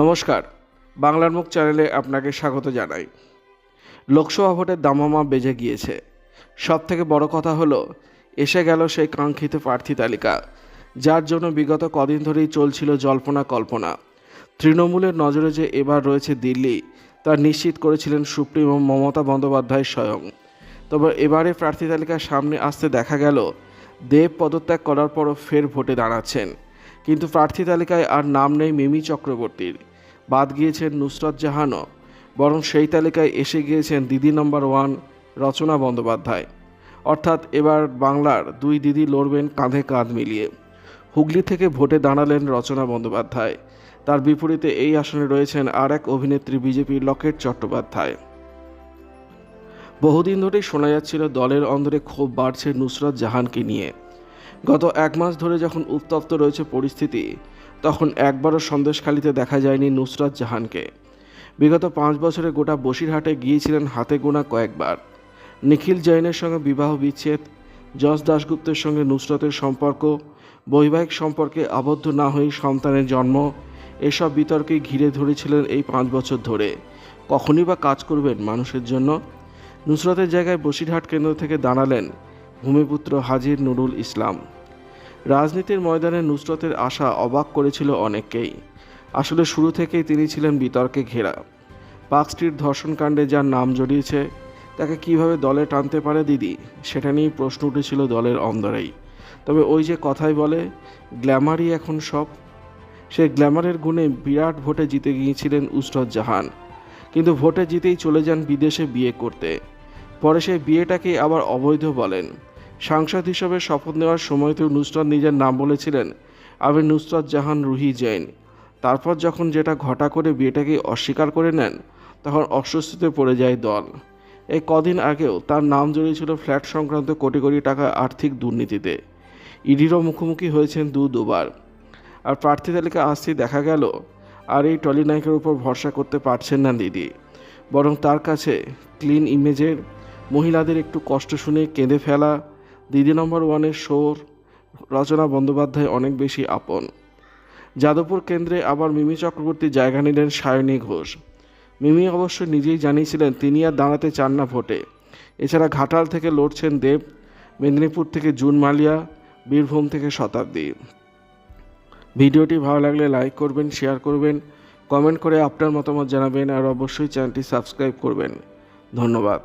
নমস্কার, বাংলার মুখ চ্যানেলে আপনাকে স্বাগত জানাই। লোকসভা ভোটের দামামা বেজে গিয়েছে। সব থেকে বড় কথা হলো, এসে গেল সেই কাঙ্ক্ষিত প্রার্থী তালিকা, যার জন্য বিগত কদিন ধরেই চলছিল জল্পনা কল্পনা। তৃণমূলের নজরে যে এবার রয়েছে দিল্লি, তা নিশ্চিত করেছিলেন সুপ্রিমো মমতা বন্দ্যোপাধ্যায় স্বয়ং। তবে এবারে প্রার্থী তালিকার সামনে আসতে দেখা গেল, দেব পদত্যাগ করার পরও ফের ভোটে দাঁড়াচ্ছেন। কিন্তু প্রার্থী তালিকায় আর নাম নেই মিমি চক্রবর্তীর। বাদ গিয়েছেন নুসরত জাহানও, বরং সেই তালিকায় এসে গিয়েছেন দিদি নম্বর ওয়ান রচনা বন্দ্যোপাধ্যায়। অর্থাৎ এবার বাংলার দুই দিদি লড়বেন কাঁধে কাঁধ মিলিয়ে। হুগলি থেকে ভোটে দাঁড়ালেন রচনা বন্দ্যোপাধ্যায়। তার বিপরীতে এই আসনে রয়েছেন আর এক অভিনেত্রী বিজেপির লকেট চট্টোপাধ্যায়। বহুদিন ধরেই শোনা যাচ্ছিল দলের অন্দরে ক্ষোভ বাড়ছে নুসরত জাহানকে নিয়ে। গত এক মাস ধরে যখন উত্তপ্ত রয়েছে পরিস্থিতি, তখন একবারও সন্দেশখালিতে দেখা যায়নি নুসরত জাহানকে। বিগত পাঁচ বছরে গোটা বসিরহাটে গিয়েছিলেন হাতে গোনা কয়েকবার। নিখিল জৈনের সঙ্গে বিবাহ বিচ্ছেদ, যশ দাশগুপ্তের সঙ্গে নুসরতের সম্পর্ক, বৈবাহিক সম্পর্কে আবদ্ধ না হয়ে সন্তানের জন্ম, এসব বিতর্কে ঘিরে ধরেছিলেন এই পাঁচ বছর ধরে। কখনই বা কাজ করবেন মানুষের জন্য? নুসরতের জায়গায় বসিরহাট কেন্দ্র থেকে দাঁড়ালেন ভূমিপুত্র হাজির নুরুল ইসলাম। রাজনীতির ময়দানে নুসরতের আশা অবাক করেছিল অনেককেই। আসলে শুরু থেকেই তিনি ছিলেন বিতর্কে ঘেরা। পার্ক স্ট্রিট ধর্ষণকাণ্ডে যার নাম জড়িয়েছে, তাকে কীভাবে দলে টানতে পারে দিদি, সেটা নিয়েই প্রশ্ন উঠেছিল দলের অন্দরেই। তবে ওই যে কথাই বলে, গ্ল্যামারই এখন সব। সে গ্ল্যামারের গুণে বিরাট ভোটে জিতে গিয়েছিলেন উসরত জাহান। কিন্তু ভোটে জিতেই চলে যান বিদেশে বিয়ে করতে। পরে সে বিয়েটাকে আবার অবৈধ বলেন। সাংসদ হিসেবে শপথ নেওয়ার সময়তেও নুসরত নিজের নাম বলেছিলেন আমি নুসরত জাহান রুহি জৈন। তারপর যখন যেটা ঘটা করে বিয়েটাকে অস্বীকার করে নেন, তখন অস্বস্তিতে পড়ে যায় দল। এই কদিন আগেও তার নাম জড়িয়েছিল ফ্ল্যাট সংক্রান্ত কোটি কোটি টাকা আর্থিক দুর্নীতিতে। ইডিরও মুখোমুখি হয়েছেন দু দুবার। আর প্রার্থী তালিকা আসতেই দেখা গেল, আর এই টলিনায়কের উপর ভরসা করতে পারছেন না দিদি। বরং তার কাছে ক্লিন ইমেজের, মহিলাদের একটু কষ্ট শুনে কেঁদে ফেলা দিদি নম্বর ওয়ানের শোর রচনা বন্দ্যোপাধ্যায় অনেক বেশি আপন। যাদবপুর কেন্দ্রে আবার মিমি চক্রবর্তী জায়গা নিলেন সায়নী ঘোষ। মিমি অবশ্য নিজেই জানিয়েছিলেন, তিনি আর দাঁড়াতে চান না ভোটে। এছাড়া ঘাটাল থেকে লড়ছেন দেব, মেদিনীপুর থেকে জুন মালিয়া, বীরভূম থেকে শতাব্দী। ভিডিওটি ভালো লাগলে লাইক করবেন, শেয়ার করবেন, কমেন্ট করে আপনার মতামত জানাবেন, আর অবশ্যই চ্যানেলটি সাবস্ক্রাইব করবেন। ধন্যবাদ।